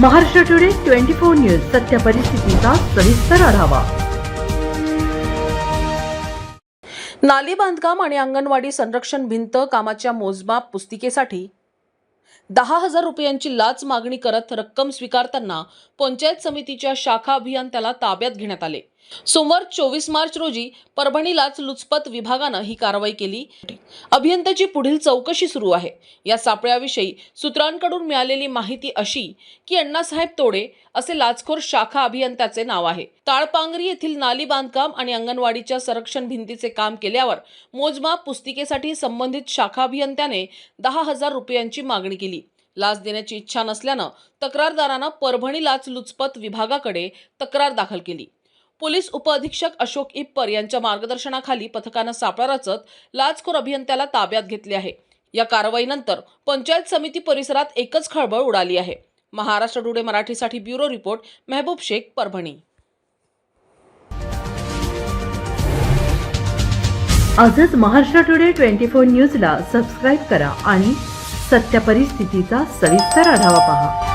Maharashtra Today twenty four News सत्य परिस्थितीचा सविस्तर आढावा. नाली बांधकाम आणि अंगणवाडी संरक्षण भिंत कामाच्या मोजमाप पुस्तिकेसाठी दहा हजार रुपयांची लाच मागणी करत रक्कम स्वीकारताना पंचायत समितीच्या शाखा अभियंत्याला ताब्यात घेण्यात आले. सोमवार चोवीस मार्च रोजी परभणीलाच लुचपत विभागानं ही कारवाई केली. अभियंत्याची पुढील चौकशी सुरू आहे. या सापळ्याविषयी सूत्रांकडून मिळालेली माहिती अशी की अण्णासाहेब तोडे असे लाचखोर शाखा अभियंत्याचे नाव आहे. ताळपांगरी येथील नाली बांधकाम आणि अंगणवाडीच्या संरक्षण भिंतीचे काम केल्यावर मोजमाप पुस्तिकेसाठी संबंधित शाखा अभियंत्याने दहा हजार रुपयांची मागणी केली. लाच देण्याची इच्छा नसल्यानं तक्रारदारानं परभणी लाच लुचपत विभागाकडे तक्रार दाखल केली. पोलीस उपअधीक्षक अशोक इप्पर यांच्या मार्गदर्शनाखाली पथकानं सापळा रचत लाचखोर अभियंत्याला ताब्यात घेतले आहे. या कारवाईनंतर पंचायत समिती परिसरात एकच खळबळ उडाली आहे. महाराष्ट्र टुडे मराठीसाठी ब्युरो रिपोर्ट मेहबूब शेख परभणी. आजच महाराष्ट्र टुडे ट्वेंटी फोर न्यूजला सबस्क्राईब करा आणि सत्य परिस्थितीचा सविस्तर आढावा पहा.